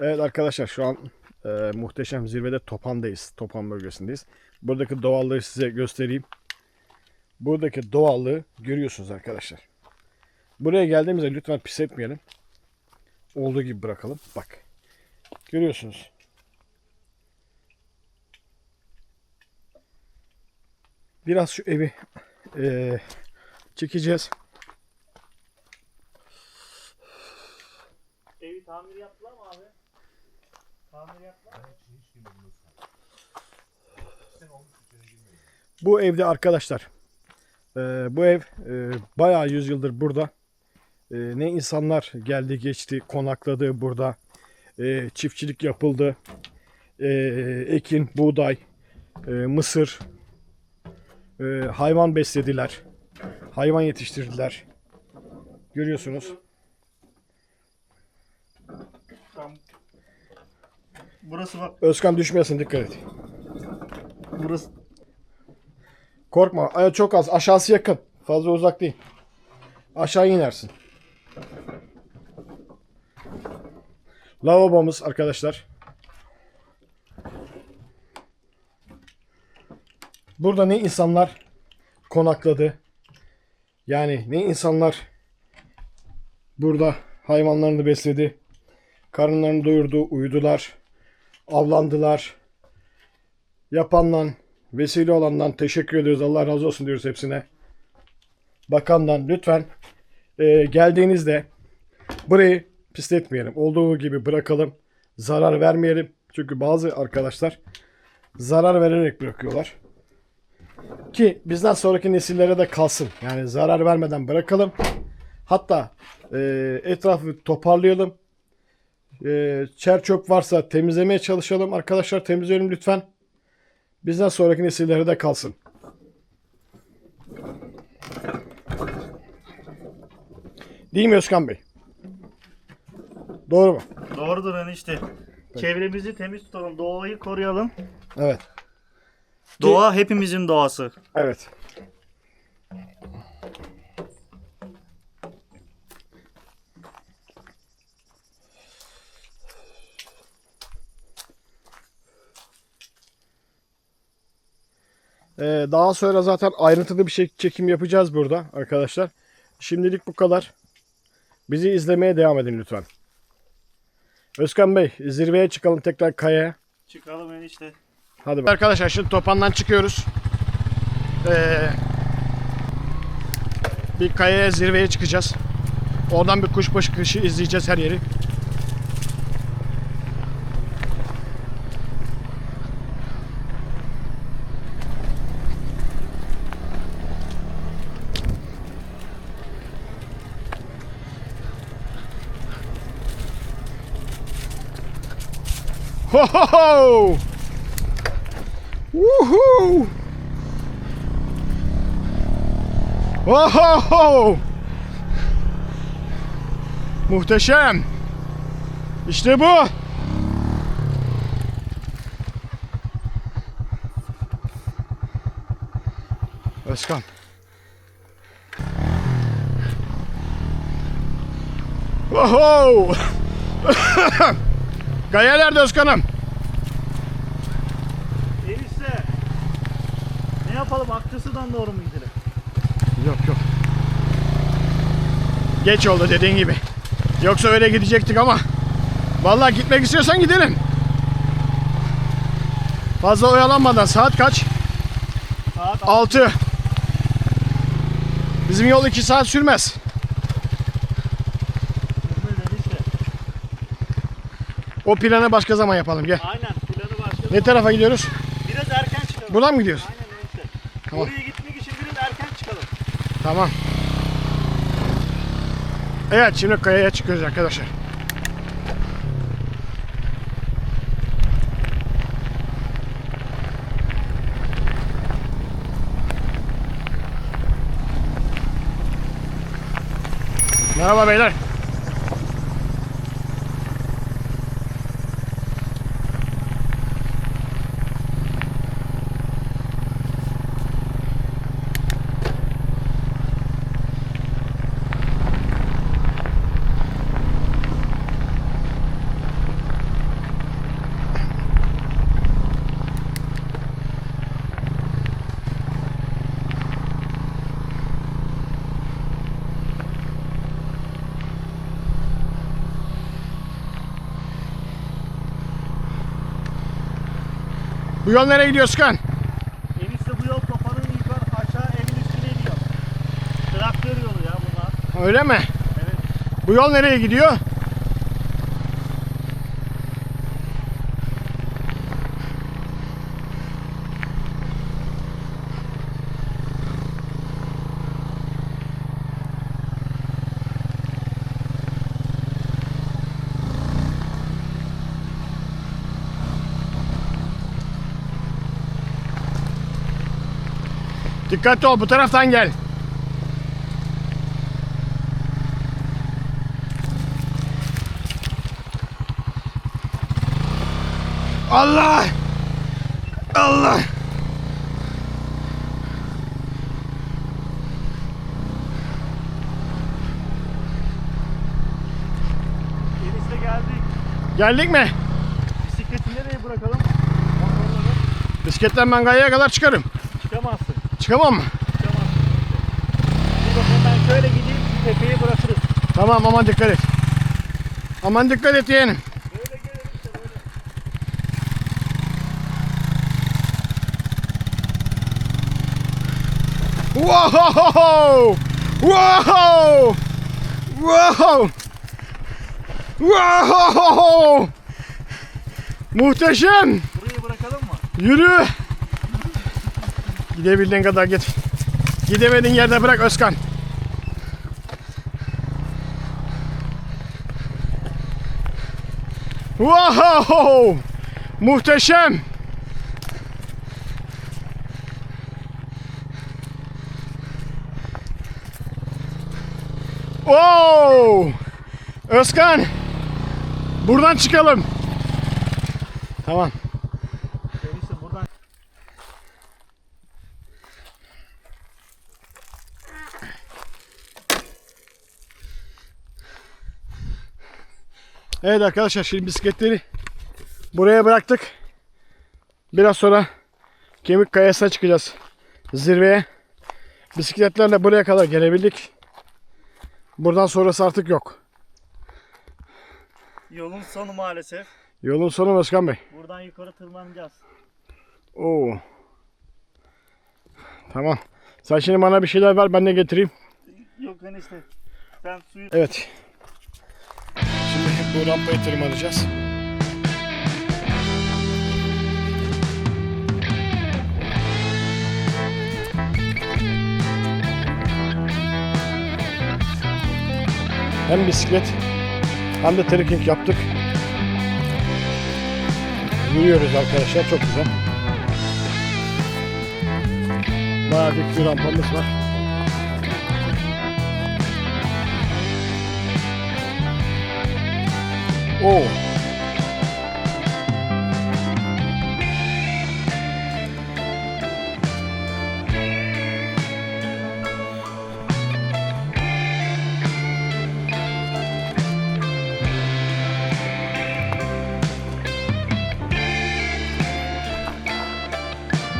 Evet arkadaşlar şu an e, muhteşem zirvede Topan'dayız. Topan bölgesindeyiz. Buradaki doğallığı size göstereyim. Buradaki doğallığı görüyorsunuz arkadaşlar. Buraya geldiğimizde lütfen pis etmeyelim. Olduğu gibi bırakalım. Bak. Görüyorsunuz. Biraz şu evi e, çekeceğiz. Tamir yaptılar mı abi? Tamir yaptılar mı? Bu evde arkadaşlar e, bu ev e, bayağı yüzyıldır burada. E, ne insanlar geldi geçti konakladı burada. E, çiftçilik yapıldı. E, ekin, buğday, e, mısır, e, hayvan beslediler. Hayvan yetiştirdiler. Görüyorsunuz. Burası bak. Özkan düşmeyesin dikkat et. Burası. Korkma. Ay, çok az. Aşağısı yakın. Fazla uzak değil. Aşağı inersin. Lavabomuz arkadaşlar. Burada ne insanlar konakladı. Yani ne insanlar burada hayvanlarını besledi. Karınlarını doyurdu, uyudular, avlandılar. Yapandan, vesile olandan teşekkür ediyoruz. Allah razı olsun diyoruz hepsine. Bakandan lütfen e, geldiğinizde burayı pisletmeyelim. Olduğu gibi bırakalım. Zarar vermeyelim. Çünkü bazı arkadaşlar zarar vererek bırakıyorlar. Ki bizden sonraki nesillere de kalsın. Yani zarar vermeden bırakalım. Hatta e, etrafı toparlayalım. E, çer çöp varsa temizlemeye çalışalım. Arkadaşlar temizleyelim lütfen. Bizden sonraki nesillere de kalsın. Değil mi Özkan Bey? Doğru mu? Doğrudur enişte. Çevremizi temiz tutalım. Doğayı koruyalım. Evet. Doğa hepimizin doğası. Evet. Ee, daha sonra zaten ayrıntılı bir şey çekim yapacağız burada arkadaşlar. Şimdilik bu kadar. Bizi izlemeye devam edin lütfen. Özkan Bey zirveye çıkalım tekrar kayaya. Çıkalım enişte. Hadi bakalım. Arkadaşlar şimdi Topan'dan çıkıyoruz. Ee, bir kayaya zirveye çıkacağız. Oradan bir kuşbaşı kışı izleyeceğiz her yeri. Ho ho ho! Woohoo! Oho! Muhteşem. İşte bu. Özkan. Oho! Gaya nerede Özkan'ım? Enişte. Ne yapalım? Akçası'dan doğru mu gidelim? Yok yok. Geç oldu dediğin gibi. Yoksa öyle gidecektik ama. Vallahi gitmek istiyorsan gidelim. Fazla oyalanmadan saat kaç? Saat 6. Bizim yol 2 saat sürmez.6 enişte. O planı başka zaman yapalım gel. Aynen. Planı başladı. Ne tarafa gidiyoruz? Biraz erken çıkalım. Buradan mı gidiyoruz? Aynen enişte. Tamam. Oraya gitmek için biraz erken çıkalım. Tamam. Evet şimdi kayaya çıkıyoruz arkadaşlar. Merhaba beyler. Yol nereye gidiyor Özkan? Enişte bu yol kafanın yukarı aşağı evin üstüne iniyor. Traktör yolu ya bunlar. Öyle mi? Evet. Bu yol nereye gidiyor? Dikkatli ol bu taraftan gel. Allah! Allah! Enişte geldik. Geldik mi? Bisikleti nereye bırakalım? Bisikletten ben gayaya kadar çıkarım. Çıkamam mı? Bakayım ben şöyle gideyim tepeye bırakırız. Tamam aman dikkat et. Aman dikkat et yeğenim. Wow! Wow! Wow! Wow! Muhteşem! Burayı bırakalım mı? Yürü! Gidebildiğin kadar git. Gidemediğin yerde bırak Özkan. Wow! Muhteşem! Wow! Özkan! Buradan çıkalım. Tamam. Enişte buradan Evet arkadaşlar şimdi bisikletleri buraya bıraktık. Biraz sonra Kemik Kayası'na çıkacağız. Zirveye. Bisikletlerle buraya kadar gelebildik. Buradan sonrası artık yok. yolun sonu maalesef. Yolun sonu Özkan Bey. Buradan yukarı tırmanacağız. Oo. Tamam. Sen şimdi bana bir şeyler ver ben de getireyim. Yok enişte. Sen suyu Evet. Bu rampayı tırmanacağız. Hem bisiklet hem de trekking yaptık. Yürüyoruz arkadaşlar çok güzel. Bayağı dik bir rampamız var. Oo.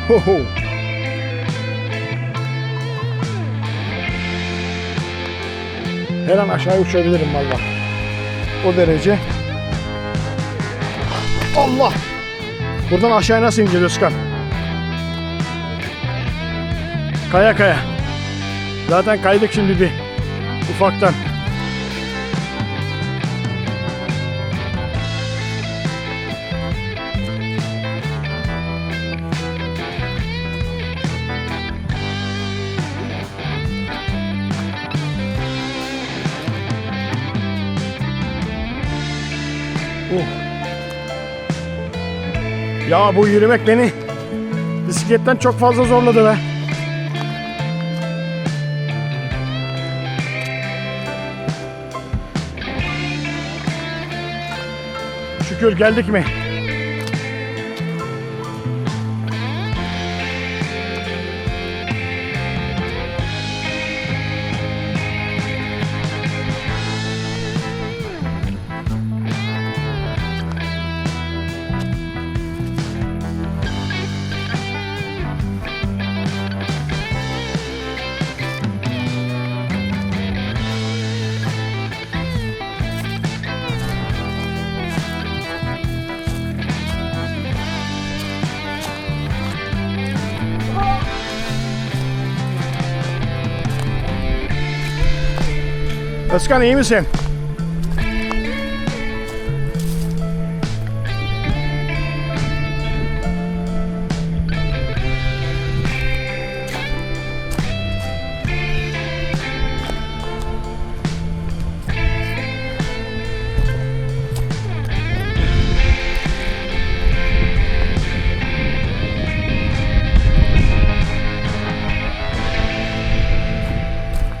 Ho ho. Her an aşağı uçabilirim valla. O derece. Allah! Buradan aşağıya nasıl ineceğiz Özkan? Kaya kaya. Zaten kaydık şimdi bir ufaktan. Ya bu yürümek beni bisikletten çok fazla zorladı be. Şükür geldik mi? Özkan iyi misin?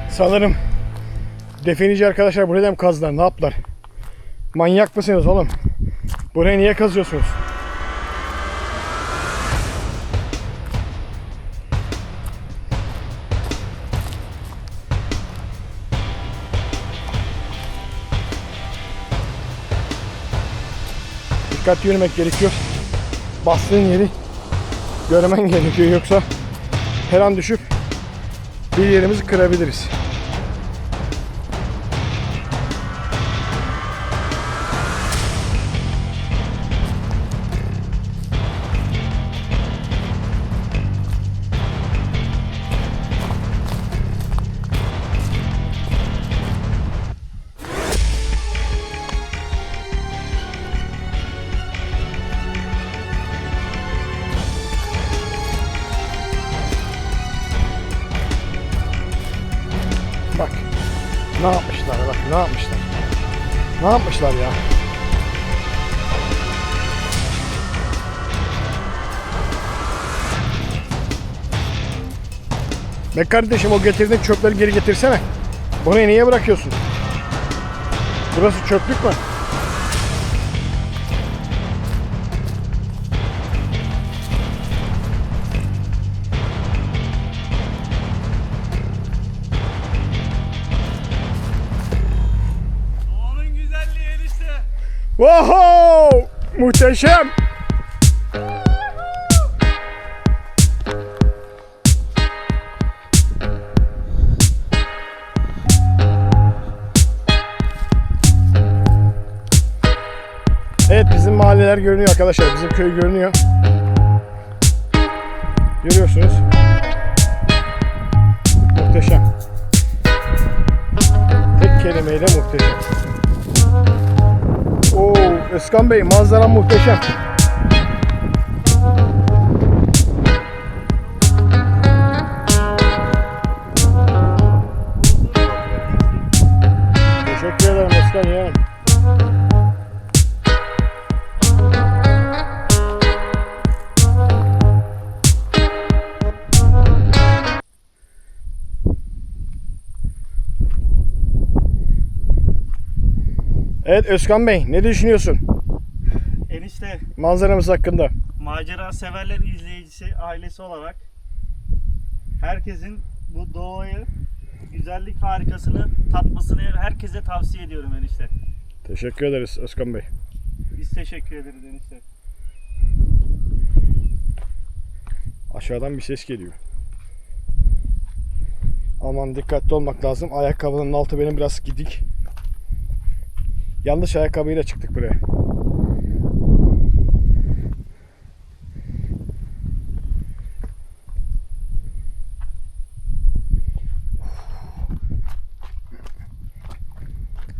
Sanırım definici arkadaşlar buraya mı kazdılar? Ne yaptılar? Manyak mısınız oğlum? Burayı niye kazıyorsunuz? Dikkatli yürümek gerekiyor. Bastığın yeri görmen gerekiyor yoksa her an düşüp bir yerimizi kırabiliriz. Yapmışlar ya? Be kardeşim o getirdiğin çöpleri geri getirsene. Burayı niye bırakıyorsun? Burası çöplük mü? Wow! Muhteşem! Evet bizim mahalleler görünüyor arkadaşlar. Bizim köy görünüyor. Görüyorsunuz. Muhteşem. Tek kelimeyle muhteşem. Özkan Bey manzara muhteşem. Evet Özkan Bey ne düşünüyorsun Enişte manzaramız hakkında? macera severler izleyicisi ailesi olarak herkesin bu doğayı güzellik harikasını tatmasını herkese tavsiye ediyorum enişte. Teşekkür ederiz Özkan Bey. Biz teşekkür ederiz enişte. Aşağıdan bir ses geliyor. Aman dikkatli olmak lazım. Ayakkabının altı benim biraz gidik. Yanlış ayakkabıyla çıktık buraya.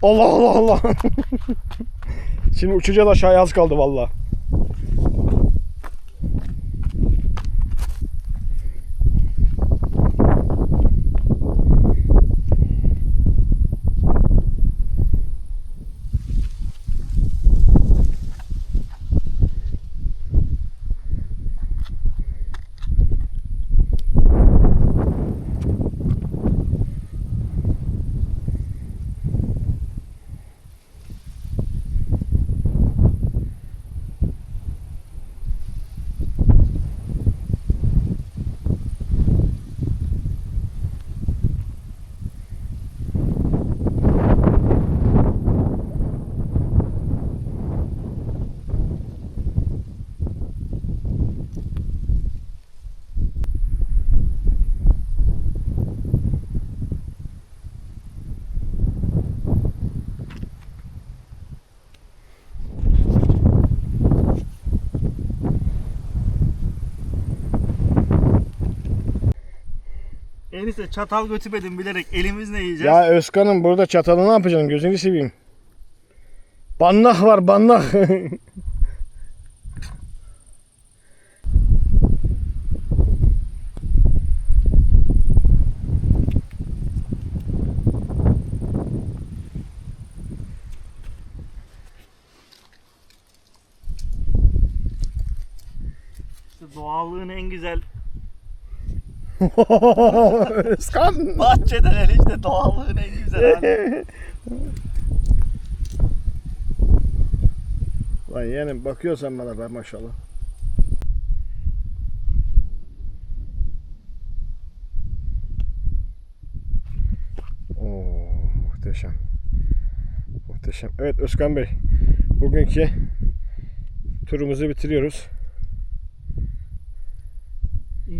Allah Allah Allah. Şimdi uçacağız aşağıya az kaldı vallahi. Enişte çatal götürmedim bilerek elimizle yiyeceğiz. Ya Özkan'ım burada çatalı ne yapacaksın? Gözünü seveyim. Bannak var. İşte doğallığın en güzel Özkan. bahçeden enişte doğallığın en güzel hali. Lan yeğenim bakıyorsan bana be maşallah. Oo, muhteşem. Muhteşem. Evet Özkan Bey. Bugünkü turumuzu bitiriyoruz.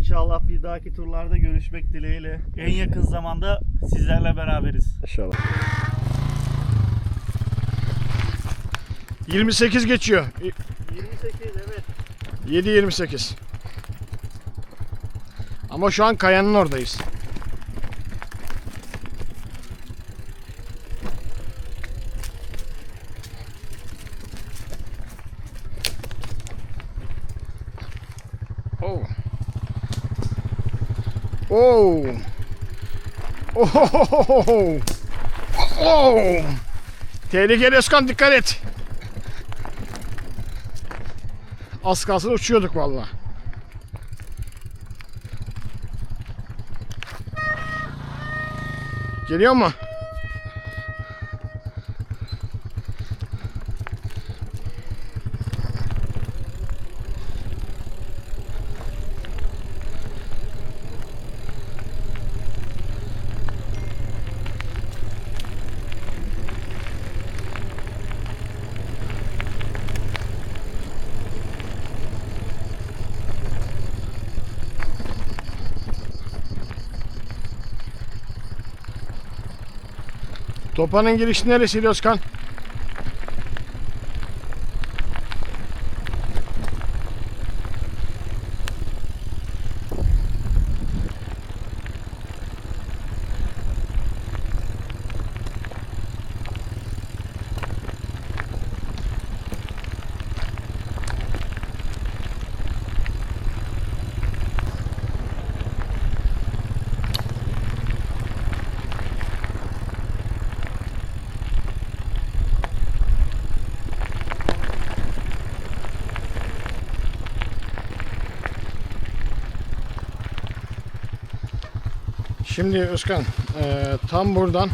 İnşallah bir dahaki turlarda görüşmek dileğiyle. En yakın zamanda sizlerle beraberiz. İnşallah. 28 geçiyor. 28 evet. 7.28. Ama şu an kayanın oradayız. Oh. Oh. Oh. Oh. Tehlikeli Özkan dikkat et. Az kalsın uçuyorduk vallahi. Geliyor mu? Topanın girişi neresiydi Özkan? Şimdi Özkan eee, tam buradan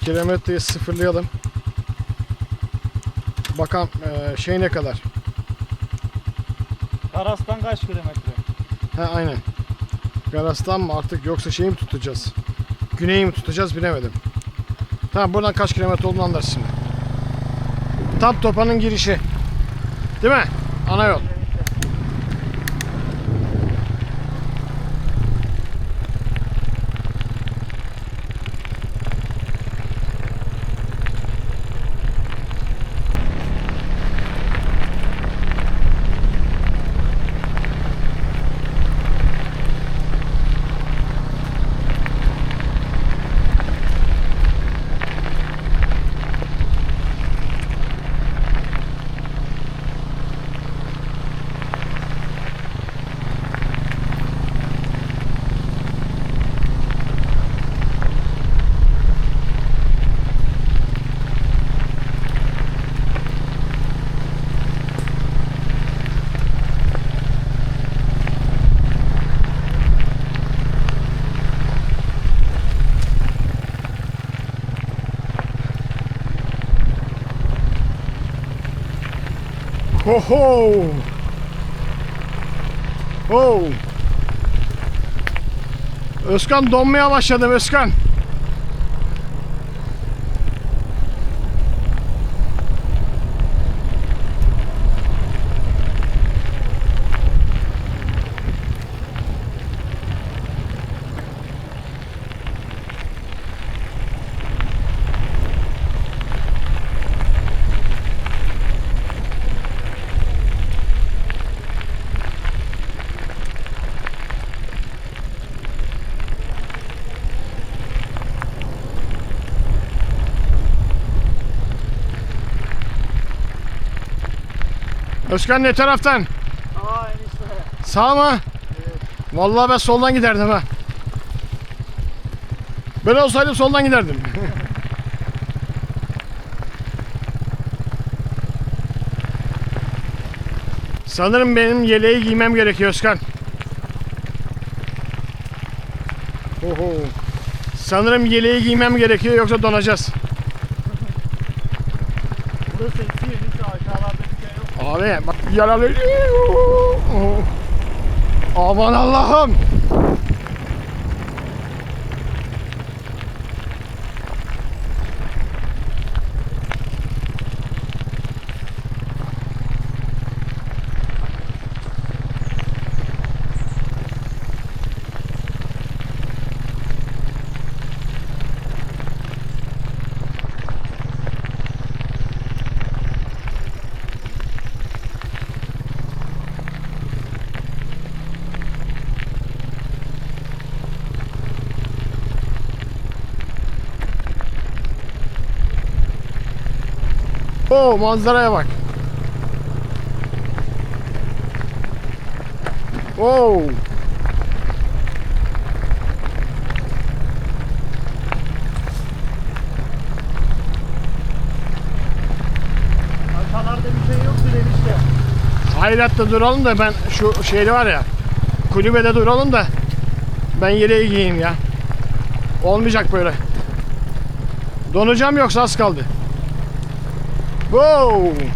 kilometreyi sıfırlayalım. Bakalım eee, şey ne kadar. Karas'tan kaç kilometre? Ha aynen. Garas'tan mı artık yoksa şeyi mi tutacağız? Güneyi mi tutacağız bilemedim. Tamam buradan kaç kilometre olduğunu şimdi. Tam Topa'nın girişi. Değil mi? Ana yol. Ho ho. Ho. Özkan donmaya başladım Özkan. Özkan ne taraftan? Aa enişte. Sağ mı? Vallahi ben soldan giderdim ha. Ben olsaydım soldan giderdim. Sanırım benim yeleği giymem gerekiyor Özkan. Oho. Sanırım yeleği giymem gerekiyor yoksa donacağız. Burası eksi enişte aşağılarda bir şey yok. Abi bak yaralı. Aman Allah'ım. Oo manzaraya bak. Oo. Aşağılarda bir şey yoktur enişte. Hayratta duralım da ben şu şeyde var ya. Kulübede duralım da ben yeleği giyeyim ya. Olmayacak böyle. Donacağım yoksa az kaldı. Wow.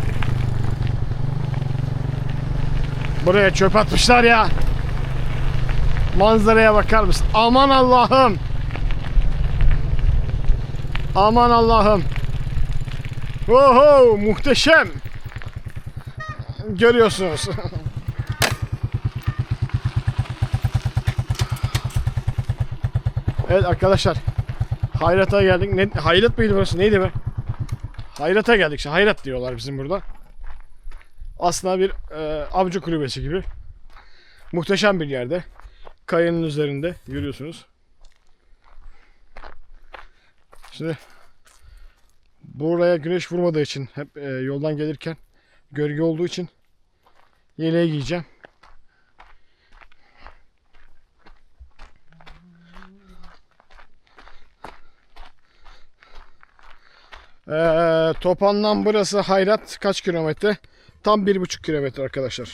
Buraya çöp atmışlar ya. Manzaraya bakar mısın? Aman Allah'ım. Aman Allah'ım. Oho muhteşem. Görüyorsunuz. evet arkadaşlar. Hayrat'a geldik. Ne, Hayrat mıydı burası? Neydi be? Hayrat'a geldik. işte. Hayrat diyorlar bizim burada. Aslında bir e, avcı kulübesi gibi. Muhteşem bir yerde. Kayanın üzerinde yürüyorsunuz. Şimdi buraya güneş vurmadığı için hep e, yoldan gelirken gölge olduğu için yeleği giyeceğim. Ee, Topan'dan burası Hayrat kaç kilometre? Tam bir buçuk kilometre arkadaşlar.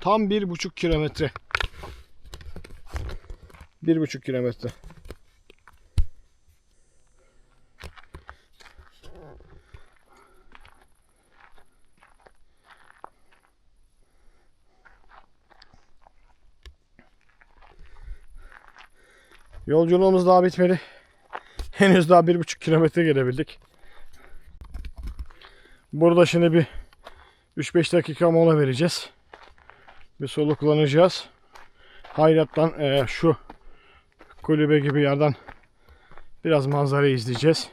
Tam bir buçuk kilometre. Bir buçuk kilometre. Yolculuğumuz daha bitmedi. Henüz daha bir buçuk kilometre gelebildik. Burada şimdi bir 3-5 dakika mola vereceğiz. Bir soluklanacağız. Hayrat'tan eee, şu kulübe gibi yerden biraz manzarayı izleyeceğiz.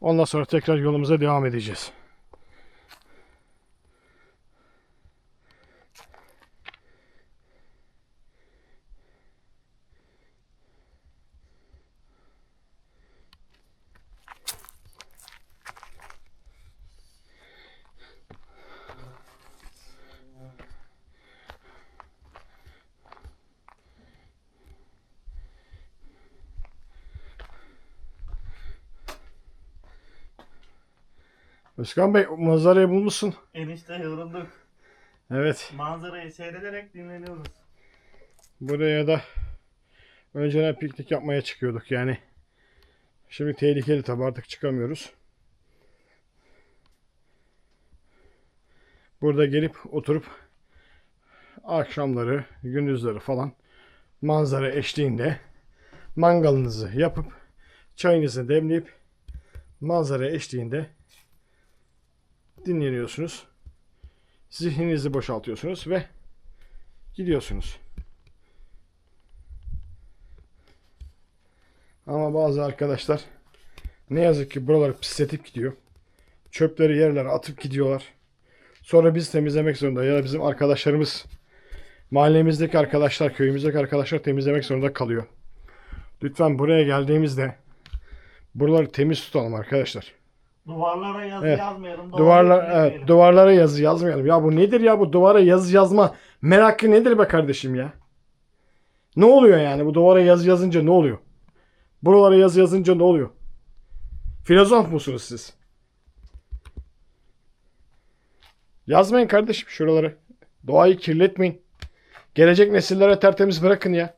Ondan sonra tekrar yolumuza devam edeceğiz. Özkan Bey manzarayı bulmuşsun. Enişte yorulduk. Evet. Manzarayı seyrederek dinleniyoruz. Buraya da önceden piknik yapmaya çıkıyorduk yani. Şimdi tehlikeli tabi artık çıkamıyoruz. Burada gelip oturup akşamları, gündüzleri falan manzara eşliğinde mangalınızı yapıp çayınızı demleyip manzara eşliğinde dinleniyorsunuz. Zihninizi boşaltıyorsunuz ve gidiyorsunuz. Ama bazı arkadaşlar ne yazık ki buraları pisletip gidiyor. Çöpleri yerlere atıp gidiyorlar. Sonra biz temizlemek zorunda ya da bizim arkadaşlarımız mahallemizdeki arkadaşlar, köyümüzdeki arkadaşlar temizlemek zorunda kalıyor. Lütfen buraya geldiğimizde buraları temiz tutalım arkadaşlar. Duvarlara yazı Evet. yazmayalım. Duvarlar evet, duvarlara yazı yazmayalım. Ya bu nedir ya bu duvara yazı yazma merakı nedir be kardeşim ya? Ne oluyor yani bu duvara yazı yazınca ne oluyor? Buralara yazı yazınca ne oluyor? Filozof musunuz siz? Yazmayın kardeşim şuraları. Doğayı kirletmeyin. Gelecek nesillere tertemiz bırakın ya.